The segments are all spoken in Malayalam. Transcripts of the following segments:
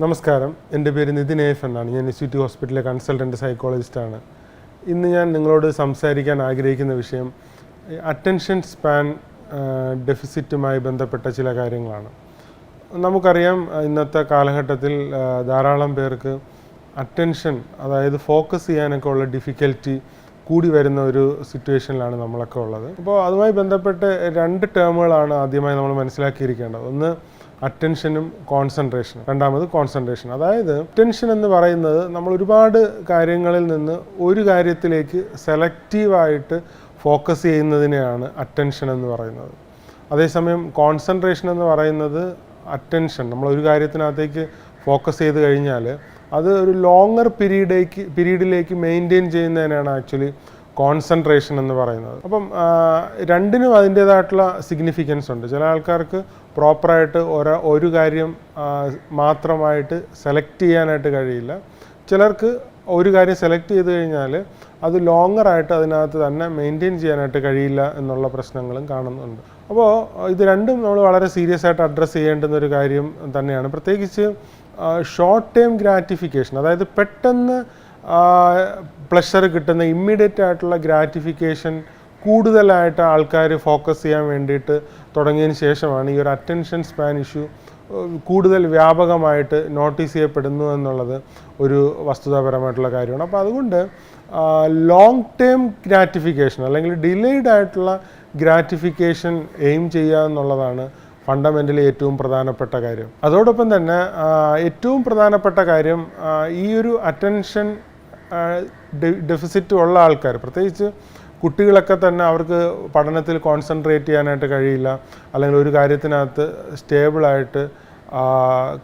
നമസ്കാരം. എന്റെ പേര് നിതിൻ എഫ്. എന്നാണ്. ഞാൻ ഇൻസ്റ്റിറ്റ്യൂട്ട് ഹോസ്പിറ്റലിലെ കൺസൾട്ടന്റ് സൈക്കോളജിസ്റ്റാണ്. ഇന്ന് ഞാൻ നിങ്ങളോട് സംസാരിക്കാൻ ആഗ്രഹിക്കുന്ന വിഷയം അറ്റൻഷൻ സ്പാൻ ഡെഫിസിറ്റുമായി ബന്ധപ്പെട്ട ചില കാര്യങ്ങളാണ്. നമുക്കറിയാം ഇന്നത്തെ കാലഘട്ടത്തിൽ ധാരാളം പേർക്ക് അറ്റൻഷൻ അതായത് ഫോക്കസ് ചെയ്യാനൊക്കെ ഉള്ള ഡിഫിക്കൽറ്റി കൂടി വരുന്ന ഒരു സിറ്റുവേഷനിലാണ് നമ്മളൊക്കെ ഉള്ളത്. അപ്പോൾ അതുമായി ബന്ധപ്പെട്ട് രണ്ട് ടേമുകളാണ് ആദ്യമായി നമ്മൾ മനസ്സിലാക്കിയിരിക്കേണ്ടത്. ഒന്ന് അറ്റൻഷനും കോൺസെൻട്രേഷനും രണ്ടാമത് കോൺസെൻട്രേഷൻ അതായത് അറ്റൻഷൻ എന്ന് പറയുന്നത് നമ്മൾ ഒരുപാട് കാര്യങ്ങളിൽ നിന്ന് ഒരു കാര്യത്തിലേക്ക് സെലക്റ്റീവായിട്ട് ഫോക്കസ് ചെയ്യുന്നതിനെയാണ് അറ്റൻഷൻ എന്ന് പറയുന്നത്. അതേസമയം കോൺസെൻട്രേഷൻ എന്ന് പറയുന്നത് അറ്റൻഷൻ നമ്മൾ ഒരു കാര്യത്തിനകത്തേക്ക് ഫോക്കസ് ചെയ്ത് കഴിഞ്ഞാൽ അത് ഒരു ലോങ്ങർ പീരീഡേക്ക് പീരീഡിലേക്ക് മെയിന്റെയിൻ ചെയ്യുന്നതിനാണ് ആക്ച്വലി കോൺസെൻട്രേഷൻ എന്ന് പറയുന്നത്. അപ്പം രണ്ടിനും അതിന്റേതായിട്ടുള്ള സിഗ്നിഫിക്കൻസ് ഉണ്ട്. ചില ആൾക്കാർക്ക് പ്രോപ്പറായിട്ട് ഒരാ ഒരു കാര്യം മാത്രമായിട്ട് സെലക്ട് ചെയ്യാനായിട്ട് കഴിയില്ല. ചിലർക്ക് ഒരു കാര്യം സെലക്ട് ചെയ്ത് കഴിഞ്ഞാൽ അത് ലോങ്ങർ ആയിട്ട് അതിനകത്ത് തന്നെ മെയിന്റെയിൻ ചെയ്യാനായിട്ട് കഴിയില്ല എന്നുള്ള പ്രശ്നങ്ങളും കാണുന്നുണ്ട്. അപ്പോൾ ഇത് രണ്ടും നമ്മൾ വളരെ സീരിയസ് ആയിട്ട് അഡ്രസ്സ് ചെയ്യേണ്ടുന്ന ഒരു കാര്യം തന്നെയാണ്. പ്രത്യേകിച്ച് ഷോർട്ട് ടേം ഗ്രാറ്റിഫിക്കേഷൻ അതായത് പെട്ടെന്ന് പ്ലഷർ കിട്ടുന്ന ഇമ്മീഡിയറ്റ് ആയിട്ടുള്ള ഗ്രാറ്റിഫിക്കേഷൻ കൂടുതലായിട്ട് ആൾക്കാർ ഫോക്കസ് ചെയ്യാൻ വേണ്ടിയിട്ട് തുടങ്ങിയതിന് ശേഷമാണ് ഈ ഒരു അറ്റൻഷൻ സ്പാൻ ഇഷ്യൂ കൂടുതൽ വ്യാപകമായിട്ട് നോട്ടീസ് ചെയ്യപ്പെടുന്നു എന്നുള്ളത് ഒരു വസ്തുതാപരമായിട്ടുള്ള കാര്യമാണ്. അപ്പോൾ അതുകൊണ്ട് ലോങ് ടേം ഗ്രാറ്റിഫിക്കേഷൻ അല്ലെങ്കിൽ ഡിലേഡ് ആയിട്ടുള്ള ഗ്രാറ്റിഫിക്കേഷൻ എയിം ചെയ്യുക എന്നുള്ളതാണ് ഫണ്ടമെന്റലി ഏറ്റവും പ്രധാനപ്പെട്ട കാര്യം. അതോടൊപ്പം തന്നെ ഏറ്റവും പ്രധാനപ്പെട്ട കാര്യം ഈ ഒരു അറ്റൻഷൻ ഡെഫിസിറ്റ് ഉള്ള ആൾക്കാർ പ്രത്യേകിച്ച് കുട്ടികളൊക്കെ തന്നെ അവർക്ക് പഠനത്തിൽ കോൺസെൻട്രേറ്റ് ചെയ്യാനായിട്ട് കഴിയില്ല. അല്ലെങ്കിൽ ഒരു കാര്യത്തിനകത്ത് സ്റ്റേബിളായിട്ട്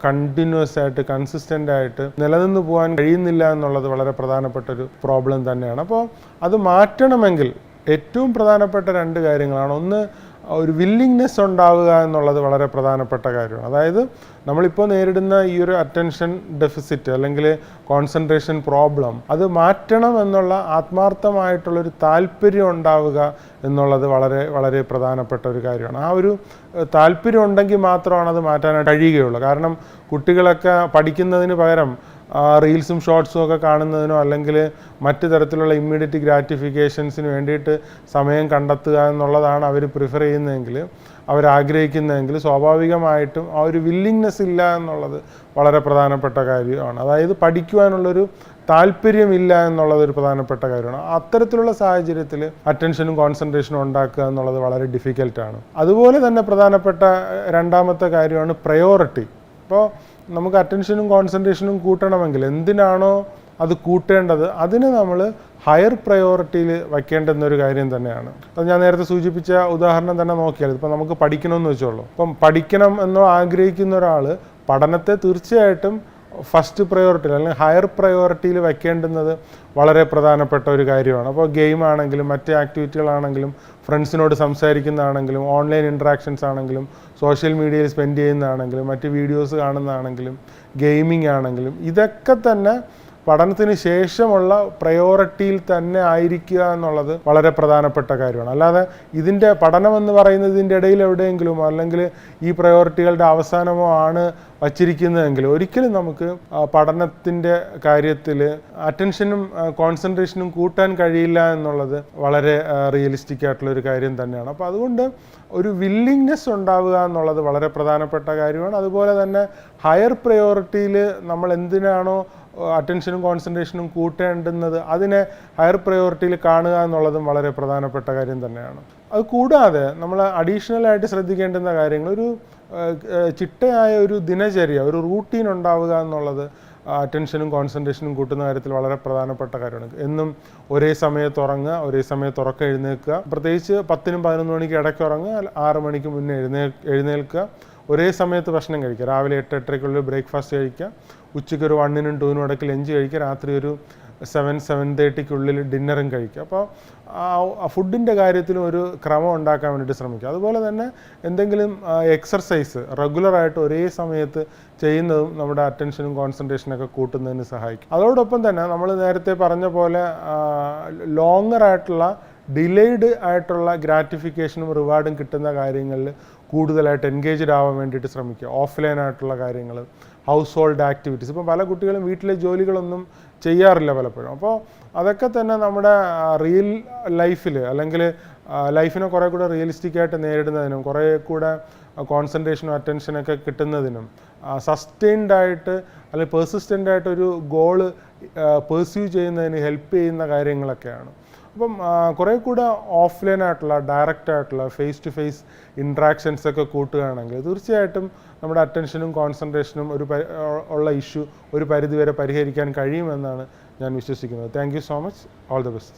കണ്ടിന്യൂസ് ആയിട്ട് കൺസിസ്റ്റന്റ് ആയിട്ട് നിലനിന്ന് പോകാൻ കഴിയുന്നില്ല എന്നുള്ളത് വളരെ പ്രധാനപ്പെട്ട ഒരു പ്രോബ്ലം തന്നെയാണ്. അപ്പോൾ അത് മാറ്റണമെങ്കിൽ ഏറ്റവും പ്രധാനപ്പെട്ട രണ്ട് കാര്യങ്ങളാണ്. ഒന്ന് ഒരു വില്ലിങ്നെസ് ഉണ്ടാവുക എന്നുള്ളത് വളരെ പ്രധാനപ്പെട്ട കാര്യമാണ്. അതായത് നമ്മളിപ്പോൾ നേരിടുന്ന ഈ ഒരു അറ്റൻഷൻ ഡെഫിസിറ്റ് അല്ലെങ്കിൽ കോൺസെൻട്രേഷൻ പ്രോബ്ലം അത് മാറ്റണം എന്നുള്ള ആത്മാർത്ഥമായിട്ടുള്ളൊരു താല്പര്യം ഉണ്ടാവുക എന്നുള്ളത് വളരെ വളരെ പ്രധാനപ്പെട്ട ഒരു കാര്യമാണ്. ആ ഒരു താല്പര്യം ഉണ്ടെങ്കിൽ മാത്രമാണ് അത് മാറ്റാനായിട്ട് കഴിയുകയുള്ളൂ. കാരണം കുട്ടികളൊക്കെ പഠിക്കുന്നതിന് പകരം റീൽസും ഷോർട്സും ഒക്കെ കാണുന്നതിനോ അല്ലെങ്കിൽ മറ്റ് തരത്തിലുള്ള ഇമ്മീഡിയറ്റ് ഗ്രാറ്റിഫിക്കേഷൻസിന് വേണ്ടിയിട്ട് സമയം കണ്ടെത്തുക എന്നുള്ളതാണ് അവർ പ്രിഫർ ചെയ്യുന്നതെങ്കിൽ അവരാഗ്രഹിക്കുന്നതെങ്കിൽ സ്വാഭാവികമായിട്ടും ആ ഒരു വില്ലിങ്നെസ് ഇല്ല എന്നുള്ളത് വളരെ പ്രധാനപ്പെട്ട കാര്യമാണ്. അതായത് പഠിക്കുവാനുള്ളൊരു താല്പര്യമില്ല എന്നുള്ളത് ഒരു പ്രധാനപ്പെട്ട കാര്യമാണ്. അത്തരത്തിലുള്ള സാഹചര്യത്തിൽ അറ്റൻഷനും കോൺസെൻട്രേഷനും ഉണ്ടാക്കുക എന്നുള്ളത് വളരെ ഡിഫിക്കൽട്ടാണ് അതുപോലെ തന്നെ പ്രധാനപ്പെട്ട രണ്ടാമത്തെ കാര്യമാണ് പ്രയോറിറ്റി അപ്പോൾ നമുക്ക് അറ്റൻഷനും കോൺസെൻട്രേഷനും കൂട്ടണമെങ്കിൽ എന്തിനാണോ അത് കൂട്ടേണ്ടത്? അതിന് നമ്മൾ ഹയർ പ്രയോറിറ്റിയിൽ വയ്ക്കേണ്ടെന്നൊരു കാര്യം തന്നെയാണ്. അത് ഞാൻ നേരത്തെ സൂചിപ്പിച്ച ഉദാഹരണം തന്നെ നോക്കിയാൽ ഇപ്പം നമുക്ക് പഠിക്കണമെന്ന് വെച്ചോളൂ അപ്പം പഠിക്കണം എന്ന് ആഗ്രഹിക്കുന്ന ഒരാൾ പഠനത്തെ തീർച്ചയായിട്ടും ഫസ്റ്റ് പ്രയോറിറ്റിയിൽ അല്ലെങ്കിൽ ഹയർ പ്രയോറിറ്റിയിൽ വെക്കേണ്ടുന്നത് വളരെ പ്രധാനപ്പെട്ട ഒരു കാര്യമാണ്. അപ്പോൾ ഗെയിം ആണെങ്കിലും മറ്റ് ആക്ടിവിറ്റികളാണെങ്കിലും ഫ്രണ്ട്സിനോട് സംസാരിക്കുന്നതാണെങ്കിലും ഓൺലൈൻ ഇൻട്രാക്ഷൻസ് ആണെങ്കിലും സോഷ്യൽ മീഡിയയിൽ സ്പെൻഡ് ചെയ്യുന്നതാണെങ്കിലും മറ്റ് വീഡിയോസ് കാണുന്നതാണെങ്കിലും ഗെയിമിംഗ് ആണെങ്കിലും ഇതൊക്കെ തന്നെ പഠനത്തിന് ശേഷമുള്ള പ്രയോറിറ്റിയിൽ തന്നെ ആയിരിക്കുക എന്നുള്ളത് വളരെ പ്രധാനപ്പെട്ട കാര്യമാണ്. അല്ലാതെ ഇതിന്റെ പഠനം എന്ന് പറയുന്നത് ഇതിന്റെ ഇടയിൽ എവിടെയെങ്കിലും അല്ലെങ്കിൽ ഈ പ്രയോറിറ്റികളുടെ അവസാനമോ ആണ് വച്ചിരിക്കുന്നതെങ്കിൽ ഒരിക്കലും നമുക്ക് പഠനത്തിന്റെ കാര്യത്തിൽ അറ്റൻഷനും കോൺസെൻട്രേഷനും കൂട്ടാൻ കഴിയില്ല എന്നുള്ളത് വളരെ റിയലിസ്റ്റിക് ആയിട്ടുള്ള ഒരു കാര്യം തന്നെയാണ്. അപ്പോൾ അതുകൊണ്ട് ഒരു വില്ലിങ്നെസ് ഉണ്ടാവുക എന്നുള്ളത് വളരെ പ്രധാനപ്പെട്ട കാര്യമാണ്. അതുപോലെ തന്നെ ഹയർ പ്രയോറിറ്റിയിൽ നമ്മൾ എന്തിനാണോ അറ്റൻഷനും കോൺസെൻട്രേഷനും കൂട്ടേണ്ടുന്നത് അതിനെ ഹയർ പ്രയോറിറ്റിയിൽ കാണുക എന്നുള്ളതും വളരെ പ്രധാനപ്പെട്ട കാര്യം തന്നെയാണ്. അത് കൂടാതെ നമ്മൾ അഡീഷണൽ ആയിട്ട് ശ്രദ്ധിക്കേണ്ടുന്ന കാര്യങ്ങൾ ഒരു ചിട്ടയായ ഒരു ദിനചര്യ ഒരു റൂട്ടീൻ ഉണ്ടാവുക എന്നുള്ളത് അറ്റൻഷനും കോൺസെൻട്രേഷനും കൂട്ടുന്ന കാര്യത്തിൽ വളരെ പ്രധാനപ്പെട്ട കാര്യമാണ്. എന്നും ഒരേ സമയത്ത് ഉറങ്ങുക ഒരേ സമയത്ത് ഉറക്കം എഴുന്നേൽക്കുക പ്രത്യേകിച്ച് പത്തിനും പതിനൊന്ന് മണിക്ക് ഇടയ്ക്ക് ഉറങ്ങുക ആറ് മണിക്ക് മുന്നേ എഴുന്നേ എഴുന്നേൽക്കുക ഒരേ സമയത്ത് ഭക്ഷണം കഴിക്കുക. രാവിലെ എട്ട് എട്ടരയ്ക്കുള്ളിൽ ബ്രേക്ക്ഫാസ്റ്റ് കഴിക്കുക. ഉച്ചയ്ക്ക് ഒരു വണ്ണിനും ടൂവിനും ഇടയ്ക്ക് ലഞ്ച് കഴിക്കുക. രാത്രി ഒരു സെവൻ സെവൻ തേർട്ടിക്കുള്ളിൽ ഡിന്നറും കഴിക്കുക. അപ്പോൾ ആ ഫുഡിന്റെ കാര്യത്തിലും ഒരു ക്രമം ഉണ്ടാക്കാൻ വേണ്ടിയിട്ട് ശ്രമിക്കുക. അതുപോലെ തന്നെ എന്തെങ്കിലും എക്സർസൈസ് റെഗുലറായിട്ട് ഒരേ സമയത്ത് ചെയ്യുന്നതും നമ്മുടെ അറ്റൻഷനും കോൺസെൻട്രേഷനൊക്കെ കൂട്ടുന്നതിന് സഹായിക്കും. അതോടൊപ്പം തന്നെ നമ്മൾ നേരത്തെ പറഞ്ഞ പോലെ ലോങ്ങർ ആയിട്ടുള്ള ഡിലേഡ് ആയിട്ടുള്ള ഗ്രാറ്റിഫിക്കേഷനും റിവാർഡും കിട്ടുന്ന കാര്യങ്ങളിൽ കൂടുതലായിട്ട് എൻഗേജ്ഡ് ആവാൻ വേണ്ടിയിട്ട് ശ്രമിക്കുക. ഓഫ്ലൈൻ ആയിട്ടുള്ള കാര്യങ്ങൾ ഹൗസ് ഹോൾഡ് ആക്ടിവിറ്റീസ്. ഇപ്പം പല കുട്ടികളും വീട്ടിലെ ജോലികളൊന്നും ചെയ്യാറില്ല പലപ്പോഴും. അപ്പോൾ അതൊക്കെ തന്നെ നമ്മുടെ റിയൽ ലൈഫിൽ അല്ലെങ്കിൽ ലൈഫിനെ കുറേ കൂടെ റിയലിസ്റ്റിക് ആയിട്ട് നേരിടുന്നതിനും കുറേ കൂടെ കോൺസെൻട്രേഷനും അറ്റൻഷനൊക്കെ കിട്ടുന്നതിനും സസ്റ്റെയിൻഡ് ആയിട്ട് അല്ലെങ്കിൽ പെർസിസ്റ്റന്റ് ആയിട്ട് ഒരു ഗോൾ പേഴ്സ്യൂ ചെയ്യുന്നതിന് ഹെൽപ്പ് ചെയ്യുന്ന കാര്യങ്ങളൊക്കെയാണ്. അപ്പം കുറെ കൂടെ ഓഫ്ലൈൻ ആയിട്ടുള്ള ഡയറക്റ്റ് ആയിട്ടുള്ള ഫേസ് ടു ഫേസ് ഇൻട്രാക്ഷൻസ് ഒക്കെ കൂട്ടുകയാണെങ്കിൽ തീർച്ചയായിട്ടും നമ്മുടെ അറ്റൻഷനും കോൺസെൻട്രേഷനും ഒരു ഉള്ള ഇഷ്യൂ ഒരു പരിധിവരെ പരിഹരിക്കാൻ കഴിയുമെന്നാണ് ഞാൻ വിശ്വസിക്കുന്നത്. Thank you so much all the best